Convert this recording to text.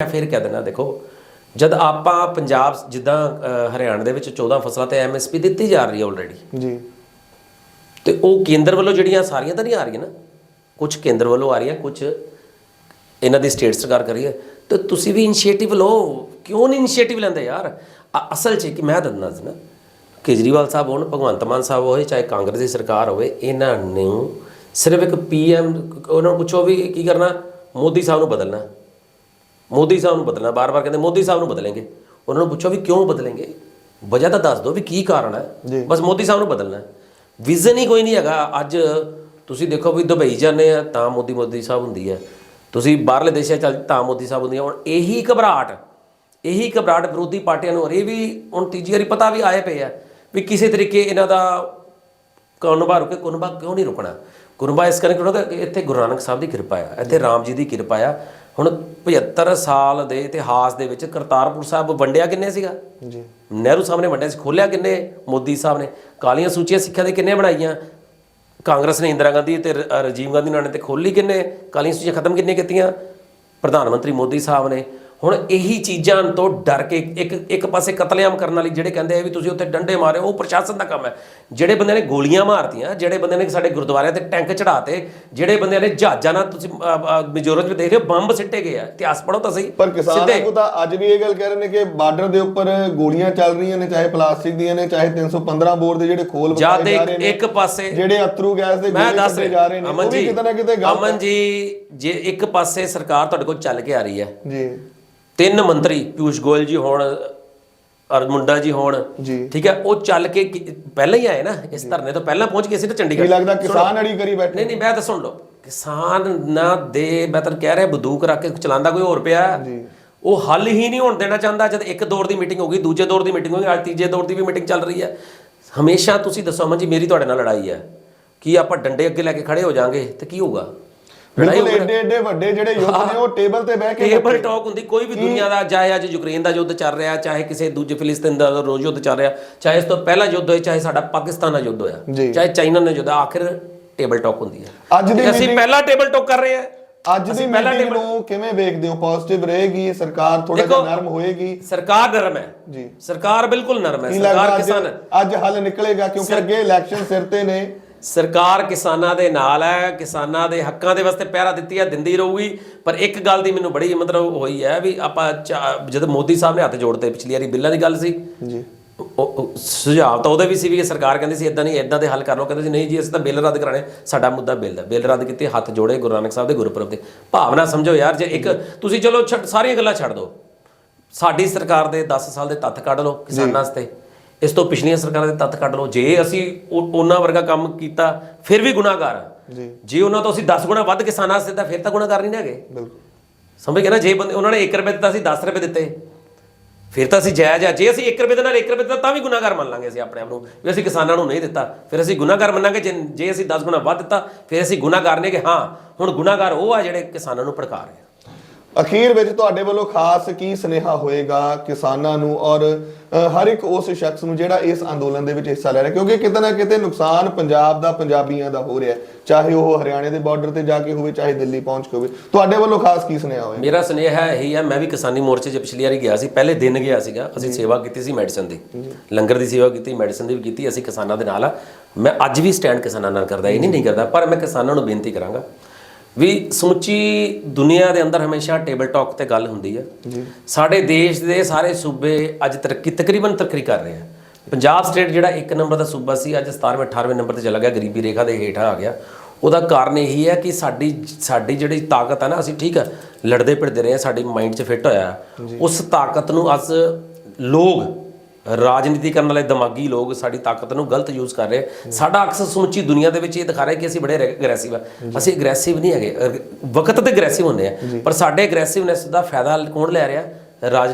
ਮੈਂ ਫਿਰ ਕਹਿ ਦਿੰਦਾ ਦੇਖੋ ਜਦ ਆਪਾਂ ਪੰਜਾਬ ਜਿੱਦਾਂ ਹਰਿਆਣਾ ਦੇ ਵਿੱਚ 14 ਫਸਲਾਂ ਤੇ ਐਮਐਸਪੀ ਦਿੱਤੀ ਜਾ ਰਹੀ ਹੈ ਆਲਰੇਡੀ ਜੀ। ਤੇ ਉਹ ਕੇਂਦਰ ਵੱਲੋਂ ਜਿਹੜੀਆਂ ਸਾਰੀਆਂ ਤਾਂ ਨਹੀਂ ਆ ਰਹੀਆਂ ਨਾ ਕੁਝ ਕੇਂਦਰ ਵੱਲੋਂ ਆ ਰਹੀਆਂ ਕੁਝ ਇਹਨਾਂ ਦੀ ਸਟੇਟ ਸਰਕਾਰ ਕਰ ਰਹੀ ਹੈ ਤੇ ਤੁਸੀਂ ਵੀ ਇਨੀਸ਼ੀਏਟਿਵ ਲਓ। ਕਿਉਂ ਨਹੀਂ ਇਨੀਸ਼ੀਏਟਿਵ ਲੈਂਦੇ ਯਾਰ? ਅਸਲ 'ਚ ਕਿ ਮੈਂ ਦੱਸਣਾ ਸੀ ਨਾ ਕੇਜਰੀਵਾਲ ਸਾਹਿਬ ਹੋਣ ਭਗਵੰਤ ਮਾਨ ਸਾਹਿਬ ਹੋਏ ਚਾਹੇ ਕਾਂਗਰਸ ਦੀ ਸਰਕਾਰ ਹੋਵੇ ਇਹਨਾਂ ਨੂੰ ਸਿਰਫ ਇੱਕ ਪੀਐਮ ਉਹਨਾਂ ਨੂੰ ਪੁੱਛੋ ਵੀ ਕੀ ਕਰਨਾ ਮੋਦੀ ਸਾਹਿਬ ਨੂੰ ਬਦਲਣਾ। ਮੋਦੀ ਸਾਹਿਬ ਨੂੰ ਬਦਲਣਾ ਬਾਰ-ਬਾਰ ਕਹਿੰਦੇ ਮੋਦੀ ਸਾਹਿਬ ਨੂੰ ਬਦਲेंगे ਉਹਨਾਂ ਨੂੰ ਪੁੱਛੋ ਵੀ ਕਿਉਂ ਬਦਲेंगे ਵਜ੍ਹਾ ਤਾਂ ਦੱਸ ਦਿਓ ਵੀ ਕੀ ਕਾਰਨ। ਹੈ। ਬਸ ਮੋਦੀ ਸਾਹਿਬ ਨੂੰ ਬਦਲਣਾ ਵਿਜ਼ਨ ਹੀ ਕੋਈ ਨਹੀਂ ਹੈਗਾ। ਅੱਜ ਤੁਸੀਂ ਦੇਖੋ ਵੀ ਦੁਬਈ ਜਾਂਦੇ ਆ ਤਾਂ ਮੋਦੀ ਮੋਦੀ ਸਾਹਿਬ ਹੁੰਦੀ ਹੈ। ਤੁਸੀਂ ਬਾਹਰਲੇ ਦੇਸ਼ਾਂ ਚੱਲ ਤਾਂ ਮੋਦੀ ਸਾਹਿਬ ਹੁੰਦੀ ਹੈ। ਹੁਣ ਇਹੀ ਘਬਰਾਹਟ ਇਹੀ ਘਬਰਾਹਟ ਵਿਰੋਧੀ ਪਾਰਟੀਆਂ ਨੂੰ ਅਰੇ ਵੀ ਹੁਣ ਤੀਜੀ ਵਾਰੀ ਪਤਾ ਵੀ ਆਏ ਪਏ ਆ ਵੀ ਕਿਸੇ ਤਰੀਕੇ ਇਹਨਾਂ ਦਾ ਕੁਨਬਾ ਰੁਕੇ ਕੁਨਬਾ ਕਿਉਂ ਨਹੀਂ ਰੁਕਣਾ? ਕੁਨਬਾ ਇਸ ਕਰਕੇ ਰੁਕਣਾ ਕਿ ਇੱਥੇ ਗੁਰੂ ਨਾਨਕ ਸਾਹਿਬ ਦੀ ਕਿਰਪਾ ਆ ਇੱਥੇ ਰਾਮ ਜੀ ਦੀ ਕਿਰਪਾ ਆ। ਹੁਣ 75 ਸਾਲ ਦੇ ਇਤਿਹਾਸ ਦੇ ਵਿੱਚ ਕਰਤਾਰਪੁਰ ਸਾਹਿਬ ਵੰਡਿਆ ਕਿੰਨੇ ਸੀਗਾ? ਜੀ। ਨਹਿਰੂ ਸਾਹਿਬ ਨੇ ਵੰਡਿਆ ਸੀ ਖੋਲਿਆ ਕਿੰਨੇ? ਮੋਦੀ ਸਾਹਿਬ ਨੇ। ਕਾਲੀਆਂ ਸੂਚੀਆਂ ਸਿੱਖਾਂ ਦੇ ਕਿੰਨੇ ਬਣਾਈਆਂ? ਕਾਂਗਰਸ ਨੇ ਇੰਦਰਾ ਗਾਂਧੀ ਤੇ ਰਾਜੀਵ ਗਾਂਧੀ ਨਾਲ ਨੇ ਤੇ ਖੋਲੀ ਕਿੰਨੇ? ਕਾਲੀਆਂ ਸੂਚੀਆਂ ਖਤਮ ਕਿੰਨੇ ਕੀਤੀਆਂ? ਪ੍ਰਧਾਨ ਮੰਤਰੀ ਮੋਦੀ ਸਾਹਿਬ ਨੇ। ਹੁਣ ਇਹੀ ਚੀਜ਼ਾਂ ਤੋਂ ਡਰ ਕੇ ਇੱਕ ਇੱਕ ਪਾਸੇ ਕਤਲੇਆਮ ਕਰਨ ਵਾਲੀ ਜਿਹੜੇ ਕਹਿੰਦੇ ਆ ਵੀ ਤੁਸੀਂ ਉੱਥੇ ਡੰਡੇ ਮਾਰੇ ਉਹ ਪ੍ਰਸ਼ਾਸਨ ਦਾ ਕੰਮ ਹੈ। ਜਿਹੜੇ ਬੰਦੇ ਨੇ ਗੋਲੀਆਂ ਮਾਰਤੀਆਂ ਜਿਹੜੇ ਬੰਦੇ ਨੇ ਸਾਡੇ ਗੁਰਦੁਆਰਿਆਂ ਤੇ ਟੈਂਕ ਚੜਾਤੇ ਜਿਹੜੇ ਬੰਦੇ ਨੇ ਜਹਾਜ਼ਾਂ ਨਾਲ ਤੁਸੀਂ ਮਿਜ਼ੋਰਮ 'ਚ ਦੇਖ ਰਹੇ ਹੋ ਬੰਬ ਸਿੱਟੇ ਗਏ ਆ। ਇਤਿਹਾਸ ਪੜੋ ਤਾਂ ਸਹੀ ਪਰ ਕਿਸਾਨ ਆਗੂ ਤਾਂ ਅੱਜ ਵੀ ਇਹ ਗੱਲ ਕਹਿ ਰਹੇ ਨੇ ਕਿ ਬਾਰਡਰ ਦੇ ਉੱਪਰ ਗੋਲੀਆਂ ਚੱਲ ਰਹੀਆਂ ਨੇ ਚਾਹੇ ਪਲਾਸਟਿਕ ਦੀਆਂ ਨੇ ਚਾਹੇ 315 ਬੋਰ ਦੇ ਜਿਹੜੇ ਖੋਲ ਵਗਾਏ ਜਾ ਰਹੇ ਨੇ ਇੱਕ ਪਾਸੇ ਜਿਹੜੇ ਅਥਰੂ ਗੈਸ ਦੇ ਗੋਲੇ ਛੱਡੇ ਜਾ ਰਹੇ ਨੇ ਉਹ ਵੀ ਕਿਤੇ ਨਾ ਕਿਤੇ ਅਮਨ ਜੀ ਜੇ ਇੱਕ ਪਾਸੇ ਸਰਕਾਰ ਤੁਹਾਡੇ ਕੋਲ ਚੱਲ ਕੇ ਆ ਰਹੀ ਹੈ ਜੀ। ਤਿੰਨ ਮੰਤਰੀ ਪਿਊਸ਼ ਗੋਇਲ ਜੀ ਹੋਣ ਅਰ ਮੁੰਡਾ ਜੀ ਹੋਣ ਠੀਕ ਹੈ ਉਹ ਚੱਲ ਕੇ ਕਿ- ਪਹਿਲਾਂ ਹੀ ਆਏ ਨਾ ਇਸ ਧਰਨੇ ਤੋਂ ਪਹਿਲਾਂ ਪਹੁੰਚ ਗਏ ਸੀ ਨਾ ਚੰਡੀਗੜ੍ਹ। ਲੱਗਦਾ ਕਿਸਾਨ ਅੜੀ ਕਰੀ ਬੈਠੇ? ਨਹੀਂ ਨਹੀਂ ਮੈਂ ਤਾਂ ਸੁਣ ਲਓ। ਕਿਸਾਨ ਨਾ ਦੇ ਮੈਂ ਤਾਂ ਕਹਿ ਰਿਹਾ ਬੰਦੂਕ ਰੱਖ ਕੇ ਚਲਾਉਂਦਾ ਕੋਈ ਹੋਰ ਪਿਆ। ਉਹ ਹੱਲ ਹੀ ਨਹੀਂ ਹੋਣ ਦੇਣਾ ਚਾਹੁੰਦਾ ਜਦ ਇੱਕ ਦੌਰ ਦੀ ਮੀਟਿੰਗ ਹੋ ਗਈ ਦੂਜੇ ਦੌਰ ਦੀ ਮੀਟਿੰਗ ਹੋ ਗਈ ਅੱਜ ਤੀਜੇ ਦੌਰ ਦੀ ਵੀ ਮੀਟਿੰਗ ਚੱਲ ਰਹੀ ਹੈ। ਹਮੇਸ਼ਾ ਤੁਸੀਂ ਦੱਸੋ ਅਮਨ ਜੀ ਮੇਰੀ ਤੁਹਾਡੇ ਨਾਲ ਲੜਾਈ ਹੈ। ਕੀ ਆਪਾਂ ਡੰਡੇ ਅੱਗੇ ਲੈ ਕੇ ਖੜੇ ਹੋ ਜਾਾਂਗੇ ਤੇ ਕੀ ਹੋਊਗਾ? ਲੜਾਈ ਬਿਲਕੁਲ ਏਡੇ ਏਡੇ ਵੱਡੇ ਜਿਹੜੇ ਯੁੱਧ ਨੇ ਉਹ ਟੇਬਲ ਤੇ ਬਹਿ ਕੇ ਟੇਬਲ ਟਾਕ ਹੁੰਦੀ ਕੋਈ ਵੀ ਦੁਨੀਆ ਦਾ ਚਾਹੇ ਅੱਜ ਯੂਕਰੇਨ ਦਾ ਯੁੱਧ ਚੱਲ ਰਿਹਾ ਚਾਹੇ ਕਿਸੇ ਦੂਜੇ ਫਿਲਿਸਤੀਨ ਦਾ ਰੋਜ਼ ਯੁੱਧ ਚੱਲ ਰਿਹਾ ਚਾਹੇ ਇਸ ਤੋਂ ਪਹਿਲਾਂ ਯੁੱਧ ਹੋਇਆ ਚਾਹੇ ਸਾਡਾ ਪਾਕਿਸਤਾਨ ਨਾਲ ਯੁੱਧ ਹੋਇਆ। ਚਾਹੇ ਚਾਈਨਾ ਨਾਲ ਯੁੱਧ ਆਖਿਰ ਟੇਬਲ ਟਾਕ ਹੁੰਦੀ ਹੈ। ਅੱਜ ਦੀ ਅਸੀਂ ਪਹਿਲਾਂ ਟੇਬਲ ਟਾਕ ਕਰ ਰਹੇ ਹਾਂ। ਅੱਜ ਦੀ ਮੀਟਿੰਗ ਨੂੰ ਕਿਵੇਂ ਵੇਖਦੇ ਹੋ? ਪੋਜ਼ਿਟਿਵ ਰਹੇਗੀ ਸਰਕਾਰ ਥੋੜਾ ਜਿਹਾ ਨਰਮ ਹੋਏਗੀ? ਸਰਕਾਰ ਨਰਮ ਹੈ। ਜੀ। ਸਰਕਾਰ ਬਿਲਕੁਲ ਨਰਮ ਹੈ। ਸਰਕਾਰ ਕਿਸਾਨ ਅੱਜ ਹੱਲ ਨਿਕਲੇਗਾ? ਕਿਉਂਕਿ ਅੱਗੇ ਇਲੈਕਸ਼ਨ ਸਿਰ ਤੇ ਨੇ। ਸਰਕਾਰ ਕਿਸਾਨਾਂ ਦੇ ਨਾਲ ਹੈ ਕਿਸਾਨਾਂ ਦੇ ਹੱਕਾਂ ਦੇ ਵਾਸਤੇ ਪਹਿਰਾ ਦਿੱਤੀ ਹੈ ਦਿੰਦੀ ਰਹੂਗੀ। ਪਰ ਇੱਕ ਗੱਲ ਦੀ ਮੈਨੂੰ ਬੜੀ ਮਤਲਬ ਹੋਈ ਹੈ ਵੀ ਆਪਾਂ ਜਦੋਂ ਮੋਦੀ ਸਾਹਿਬ ਨੇ ਹੱਥ ਜੋੜਤੇ ਪਿਛਲੀ ਵਾਰੀ ਬਿੱਲਾਂ ਦੀ ਗੱਲ ਸੀ। ਜੀ। ਸੁਝਾਅ ਤਾਂ ਉਹਦੇ ਵੀ ਸੀ ਵੀ ਸਰਕਾਰ ਕਹਿੰਦੀ ਸੀ ਇਦਾਂ ਨਹੀਂ ਇਦਾਂ ਦੇ ਹੱਲ ਕਰ ਲਓ। ਕਹਿੰਦੇ ਸੀ ਨਹੀਂ ਜੀ ਅਸੀਂ ਤਾਂ ਬਿੱਲ ਰੱਦ ਕਰਾਣੇ ਸਾਡਾ ਮੁੱਦਾ ਬਿੱਲ ਹੈ। ਬਿੱਲ ਰੱਦ ਕੀਤੇ ਹੱਥ ਜੋੜੇ ਗੁਰੂ ਨਾਨਕ ਸਾਹਿਬ ਦੇ ਗੁਰਪੁਰਬ ਤੇ। ਭਾਵਨਾ ਸਮਝੋ ਯਾਰ ਜੇ ਇੱਕ ਤੁਸੀਂ ਚਲੋ ਸਾਰੀਆਂ ਗੱਲਾਂ ਛੱਡ ਦਿਓ। ਸਾਡੀ ਸਰਕਾਰ ਦੇ 10 ਸਾਲ ਦੇ ਤੱਥ ਕੱਢ ਲਓ ਕਿਸਾਨਾਂ ਵਾਸਤੇ। ਇਸ ਤੋਂ ਪਿਛਲੀਆਂ ਸਰਕਾਰਾਂ ਦੇ ਤੱਥ ਕੱਢ ਲਓ। ਜੇ ਅਸੀਂ ਉਹ- ਉਹਨਾਂ ਵਰਗਾ ਕੰਮ ਕੀਤਾ ਫਿਰ ਵੀ ਗੁਨਾਹਗਾਰ ਹਾਂ। ਜੀ। ਜੇ ਉਹਨਾਂ ਤੋਂ ਅਸੀਂ 10 ਗੁਣਾ ਵੱਧ ਕਿਸਾਨਾਂ ਵਾਸਤੇ ਤਾਂ ਫਿਰ ਤਾਂ ਗੁਨਾਹਗਾਰ ਨਹੀਂ ਹੈਗੇ। ਬਿਲਕੁਲ। ਸਮਝ ਗਏ ਨਾ? ਜੇ ਬੰਦੇ ਉਹਨਾਂ ਨੇ 1 ਰੁਪਏ ਦਿੱਤਾ ਸੀ 10 ਰੁਪਏ ਦਿੱਤੇ। ਫਿਰ ਤਾਂ ਅਸੀਂ ਜਾਇਜ਼ ਆ। ਜੇ ਅਸੀਂ 1 ਰੁਪਏ ਦੇ ਨਾਲ 1 ਰੁਪਏ ਦਿੱਤਾ ਤਾਂ ਵੀ ਗੁਨਾਹਗਾਰ ਮੰਨ ਲਾਂਗੇ ਅਸੀਂ ਆਪਣੇ ਆਪ ਨੂੰ। ਵੀ ਅਸੀਂ ਕਿਸਾਨਾਂ ਨੂੰ ਨਹੀਂ ਦਿੱਤਾ। ਫਿਰ ਅਸੀਂ ਗੁਨਾਹਗਾਰ ਮੰਨਾਂਗੇ। ਜੇ ਜੇ ਅਸੀਂ 10 ਗੁਣਾ ਵੱਧ ਦਿੱਤਾ ਫਿਰ ਅਸੀਂ ਗੁਨਾਹਗਾਰ ਨੇ ਕਿ ਹਾਂ ਹੁਣ ਗੁਨਾਹਗਾਰ ਉਹ ਆ ਜਿਹੜੇ ਕਿਸਾਨਾਂ ਨੂੰ ਭੜਕਾ ਰਹੇ ਆ। ਅਖੀਰ ਵਿੱਚ ਤੁਹਾਡੇ ਵੱਲੋਂ ਖਾਸ ਕੀ ਸੁਨੇਹਾ ਹੋਏਗਾ ਕਿਸਾਨਾਂ ਨੂੰ ਔਰ ਹਰ ਇੱਕ ਉਸ ਸ਼ਖਸ ਨੂੰ ਜਿਹੜਾ ਇਸ ਅੰਦੋਲਨ ਦੇ ਵਿੱਚ ਹਿੱਸਾ ਲੈ ਰਿਹਾ? ਕਿਉਂਕਿ ਕਿਤੇ ਨਾ ਕਿਤੇ ਨੁਕਸਾਨ ਪੰਜਾਬ ਦਾ ਪੰਜਾਬੀਆਂ ਦਾ ਹੋ ਰਿਹਾ। ਚਾਹੇ ਉਹ ਹਰਿਆਣੇ ਦੇ ਬਾਰਡਰ ਤੇ ਜਾ ਕੇ ਹੋਵੇ ਚਾਹੇ ਦਿੱਲੀ ਪਹੁੰਚ ਕੇ ਹੋਵੇ। ਤੁਹਾਡੇ ਵੱਲੋਂ ਖਾਸ ਕੀ ਸੁਨੇਹਾ ਹੋਏਗਾ? ਮੇਰਾ ਸੁਨੇਹਾ ਇਹੀ ਹੈ ਮੈਂ ਵੀ ਕਿਸਾਨੀ ਮੋਰਚੇ 'ਚ ਪਿਛਲੀ ਵਾਰੀ ਗਿਆ ਸੀ ਪਹਿਲੇ ਦਿਨ ਗਿਆ ਸੀਗਾ। ਅਸੀਂ ਸੇਵਾ ਕੀਤੀ ਸੀ ਮੈਡੀਸਨ ਦੀ। ਲੰਗਰ ਦੀ ਸੇਵਾ ਕੀਤੀ ਮੈਡੀਸਨ ਦੀ ਵੀ ਕੀਤੀ ਅਸੀਂ ਕਿਸਾਨਾਂ ਦੇ ਨਾਲ ਆ। ਮੈਂ ਅੱਜ ਵੀ ਸਟੈਂਡ ਕਿਸਾਨਾਂ ਨਾਲ ਕਰਦਾ ਇਹ ਨਹੀਂ ਨਹੀਂ ਕਰਦਾ ਪਰ ਮੈਂ ਕਿਸਾਨਾਂ ਨੂੰ ਬੇਨਤੀ ਕਰਾਂਗਾ ਵੀ ਸਮੁੱਚੀ ਦੁਨੀਆ ਦੇ ਅੰਦਰ ਹਮੇਸ਼ਾ ਟੇਬਲ ਟਾਕ ਤੇ ਗੱਲ ਹੁੰਦੀ ਹੈ ਸਾਡੇ ਦੇਸ਼ ਦੇ ਸਾਰੇ ਸੂਬੇ ਅੱਜ ਤਰੱਕੀ ਤਕਰੀਬਨ ਤਰੱਕੀ ਕਰ ਰਹੇ ਆ। ਪੰਜਾਬ ਸਟੇਟ ਜਿਹੜਾ ਇੱਕ ਨੰਬਰ ਦਾ ਸੂਬਾ ਸੀ ਅੱਜ 17ਵੇਂ 18ਵੇਂ ਨੰਬਰ ਤੇ ਚਲਾ ਗਿਆ ਗਰੀਬੀ ਰੇਖਾ ਦੇ ਹੇਠਾਂ ਆ ਗਿਆ। ਉਹਦਾ ਕਾਰਨ ਇਹੀ ਹੈ ਕਿ ਸਾਡੀ ਸਾਡੀ ਜਿਹੜੀ ਤਾਕਤ ਹੈ ਨਾ ਅਸੀਂ ਠੀਕ ਹੈ ਲੜਦੇ ਭਿੜਦੇ ਰਹੇ ਹਾਂ, ਸਾਡੀ ਮਾਈਂਡ 'ਚ ਫਿੱਟ ਹੋਇਆ। ਉਸ ਤਾਕਤ ਨੂੰ ਅੱਜ ਲੋਕ ਰਾਜਨੀਤੀ ਕਰਨ ਵਾਲੇ ਦਿਮਾਗੀ ਲੋਕ ਸਾਡੀ ਤਾਕਤ ਨੂੰ ਗਲਤ ਯੂਜ਼ ਕਰ ਰਹੇ। ਸਾਡਾ ਅਕਸ ਸਮੁੱਚੀ ਦੁਨੀਆ ਦੇ ਵਿੱਚ ਇਹ ਦਿਖਾ ਰਿਹਾ ਕਿ ਅਸੀਂ ਬੜੇ ਅਗਰੈਸਿਵ ਆ। ਅਸੀਂ ਅਗਰੈਸਿਵ ਨਹੀਂ ਹੈਗੇ। ਵਕਤ ਤੇ ਅਗਰੈਸਿਵ ਹੁੰਦੇ ਆ। ਪਰ ਸਾਡੇ ਅਗਰੈਸਿਵਨੈਸ ਦਾ ਫਾਇਦਾ ਕੌਣ ਲੈ ਰਿਹਾ? ਰਾਜਨੀਤੀ